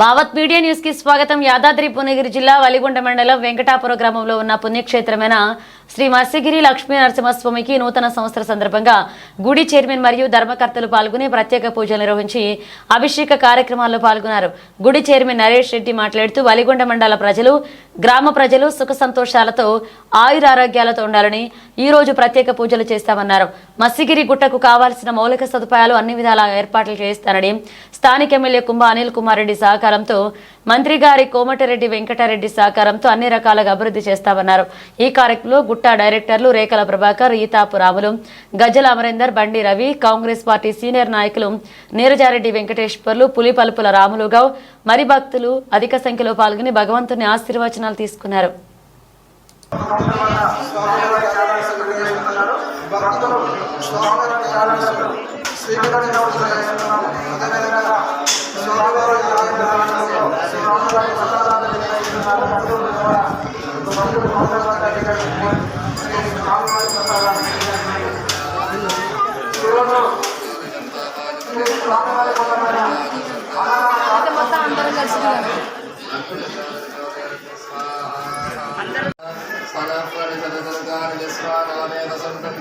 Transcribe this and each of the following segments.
Bhavat media న్యూస్కి స్వాగతం. యాదాద్రి భువనగిరి జిల్లా వలిగొండ మండలం వెంకటాపుర గ్రామంలో ఉన్న పుణ్యక్షేత్రమైన శ్రీ మత్స్యగిరి లక్ష్మీ నరసింహస్వామికి నూతన సంవత్సర సందర్భంగా గుడి చైర్మన్ మరియు ధర్మకర్తలు పాల్గొని ప్రత్యేక పూజలు నిర్వహించి అభిషేక కార్యక్రమాల్లో పాల్గొన్నారు. గుడి చైర్మన్ నరేష్ రెడ్డి మాట్లాడుతూ వలిగొండ మండల ప్రజలు గ్రామ ప్రజలు సుఖ సంతోషాలతో ఆయురారోగ్యాలతో ఉండాలని ఈ రోజు ప్రత్యేక పూజలు చేస్తామన్నారు. మత్స్యగిరి గుట్టకు కావాల్సిన మౌలిక సదుపాయాలు అన్ని విధాల ఏర్పాట్లు చేస్తారని స్థానిక ఎమ్మెల్యే కుంభ అనిల్ కుమార్ రెడ్డి సహకారంతో మంత్రి గారి కోమటిరెడ్డి వెంకటారెడ్డి సహకారంతో అన్ని రకాలుగా అభివృద్ధి చేస్తామన్నారు. ఈ కార్యక్రమంలో గుట్ట డైరెక్టర్లు రేఖల ప్రభాకర్ ఈతాపు రాములు గజ్జల అమరేందర్ బండి రవి కాంగ్రెస్ పార్టీ సీనియర్ నాయకులు నీరజారెడ్డి వెంకటేశ్వర్లు పులిపలుపుల రాములు గౌ మరి భక్తులు అధిక సంఖ్యలో పాల్గొని భగవంతుని ఆశీర్వచనాలు తీసుకున్నారు. భక్తులు స్వామివారి ఆరాధనలు స్వీకరించిన అదేవిధంగా స్వామివారి ఆరాధనలో స్వామివారి ప్రసాదాలు నిర్వహిస్తున్నారు భక్తులు కూడా భక్తులు స్వామివారి శ్రీ స్వామివారి ప్రసాదాలు ఈరోజు శ్రీ స్వామివారి కొండమైన మొత్తం అందరం కలిసి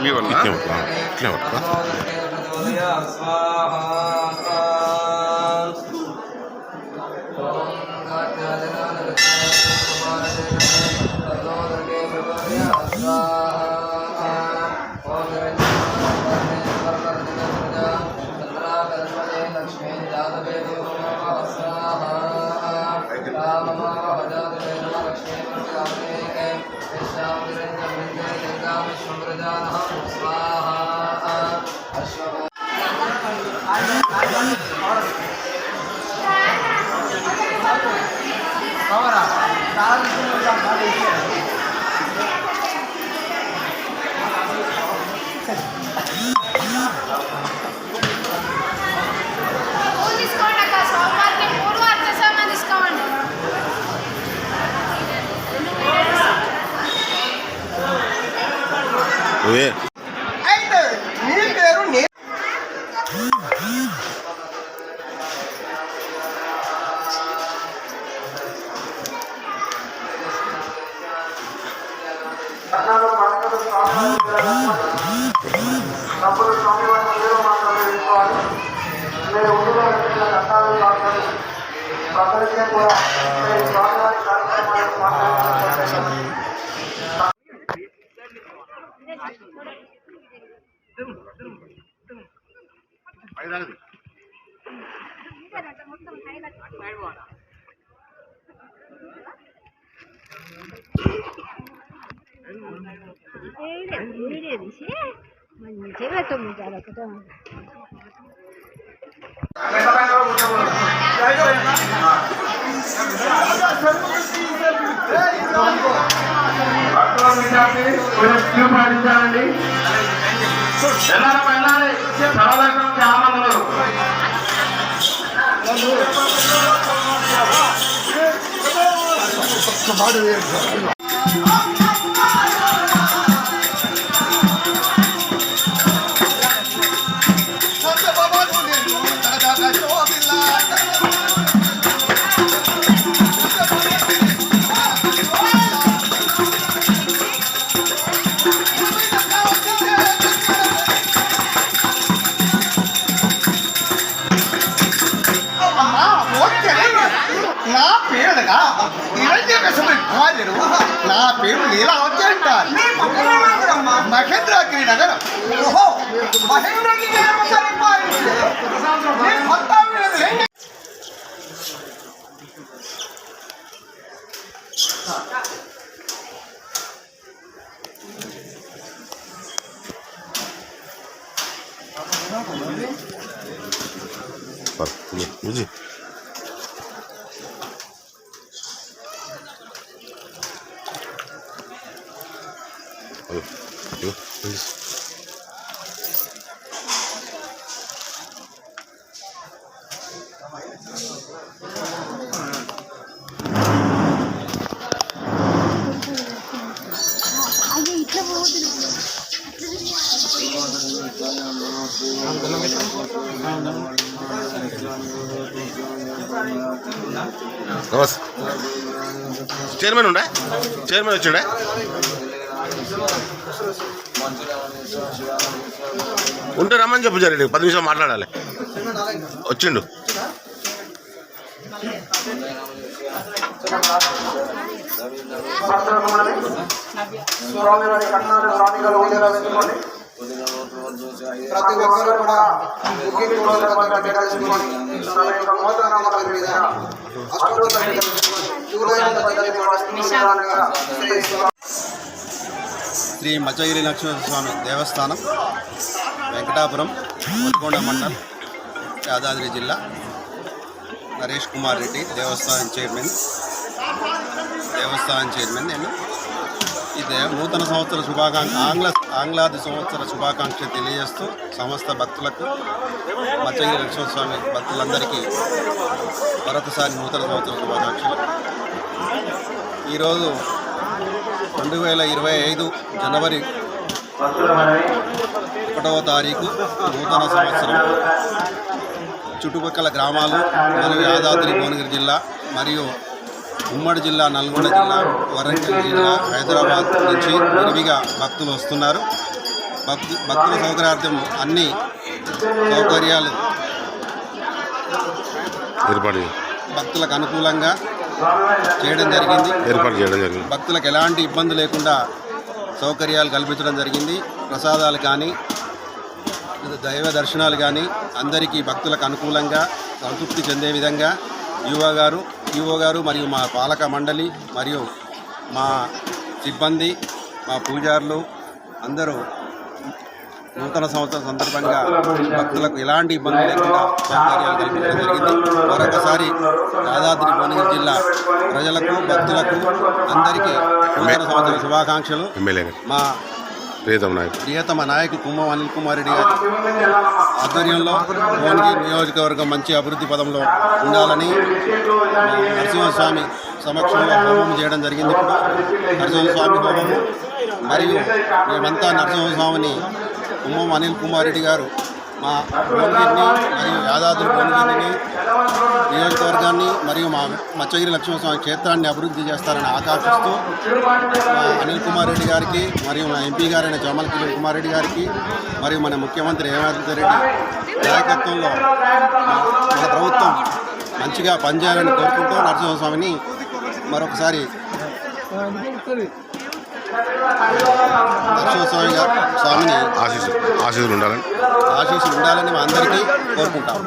ఇట్లే పట్టు మీ వల్ల ఇట్లే పట్టు Ahora, cada vez que nos నువ్వే అయితే నీ పేరు నీ అన్నాడు మాట్లాడు డబ్బులు స్వామివారి మీరు మాత్రమే తీసుకోవాలి మీరు ఉండుగా కట్టాలు మాట్లాడి ప్రపంచం కూడా మంచిగా తొమ్మిది పాటించాలండి వెళ్ళాలి ఆనందం నా పేరు లీలావతి అంటారు మహేంద్రగిరి నగరం 뭐지? హలో ప్లీజ్ అది ఇట్లా పోతుంది నమస్తే చైర్మన్ ఉండే చైర్మన్ వచ్చిండే ఉంటే రమ్మని చెప్పు జరిగి పది నిమిషాలు మాట్లాడాలి. వచ్చిండు. ప్రతి ఒక్కరు కూడా బుకింగ్ కోసం తన యొక్క జూలై శ్రీ మచగిరి లక్ష్మీస్వామి దేవస్థానం వెంకటాపురం వల్కొండ మండల్ యాదాద్రి జిల్లా. నరేష్ కుమార్ రెడ్డి దేవస్థానం చైర్మన్. దేవస్థానం చైర్మన్ నేను. ఈ నూతన సంవత్సర శుభాకాంక్ష ఆంగ్ల ఆంగ్లాది సంవత్సర శుభాకాంక్ష తెలియజేస్తూ సమస్త భక్తులకు మచ్చగిరి నరసింహస్వామి భక్తులందరికీ మరొకసారి నూతన సంవత్సర శుభాకాంక్షలు. ఈరోజు రెండు వేల ఇరవై ఐదు జనవరి ఒకటవ తారీఖు నూతన సంవత్సరం. చుట్టుపక్కల గ్రామాలు మరియు యాదాద్రి భువనగిరి జిల్లా మరియు ఉమ్మడి జిల్లా నల్గొండ జిల్లా వరంగల్ జిల్లా హైదరాబాద్ నుంచి విరివిగా భక్తులు వస్తున్నారు. భక్తు భక్తుల సౌకర్యార్థం అన్ని సౌకర్యాలు ఏర్పాటు భక్తులకు అనుకూలంగా చేయడం జరిగింది. ఏర్పాటు చేయడం జరిగింది. భక్తులకు ఎలాంటి ఇబ్బంది లేకుండా సౌకర్యాలు కల్పించడం జరిగింది. ప్రసాదాలు కానీ దైవ దర్శనాలు కానీ అందరికీ భక్తులకు అనుకూలంగా సంతృప్తి చెందే విధంగా యువ గారు యువ గారు మరియు మా పాలక మండలి మరియు మా సిబ్బంది మా పూజారులు అందరూ నూతన సంవత్సరం సందర్భంగా భక్తులకు ఎలాంటి ఇబ్బంది లేకుండా సౌకర్యాలు కల్పించడం జరిగింది. మరొకసారి యాదాద్రి భువనగిరి జిల్లా ప్రజలకు భక్తులకు అందరికీ నూతన సంవత్సర శుభాకాంక్షలు. ఎమ్మెల్యే మా ప్రియతమ నాయకుడు. ప్రియతమ నాయకుడు కుంభం అనిల్ కుమార్ రెడ్డి గారి ఆధ్వర్యంలో భువనగిరి నియోజకవర్గం మంచి అభివృద్ధి పదంలో ఉండాలని నరసింహస్వామి సమక్షంలో హోమం చేయడం జరిగింది ఇప్పుడు. నరసింహస్వామి హోమము. మరియు మేమంతా నరసింహస్వామిని కుంభం అనిల్ కుమార్ రెడ్డి గారు మా భువనగిరిని మరియు యాదాద్రి భువనగిరిని నియోజకవర్గాన్ని మరియు మా మచ్చగిరి లక్ష్మీస్వామి క్షేత్రాన్ని అభివృద్ధి చేస్తారని ఆకాంక్షిస్తూ మా అనిల్ కుమార్ రెడ్డి గారికి మరియు మా ఎంపీ గారైన జమల కిరణ్ కుమార్ రెడ్డి గారికి మరియు మన ముఖ్యమంత్రి రేవంత్ రెడ్డి నాయకత్వంలో మన ప్రభుత్వం మంచిగా పనిచేయాలని కోరుకుంటూ నరసింహస్వామిని మరొకసారి నరసింహస్వామి స్వామిని ఆశీస్సు ఆశీస్సులు ఉండాలని. ఆశీస్సులు ఉండాలని మా అందరికీ కోరుకుంటాం.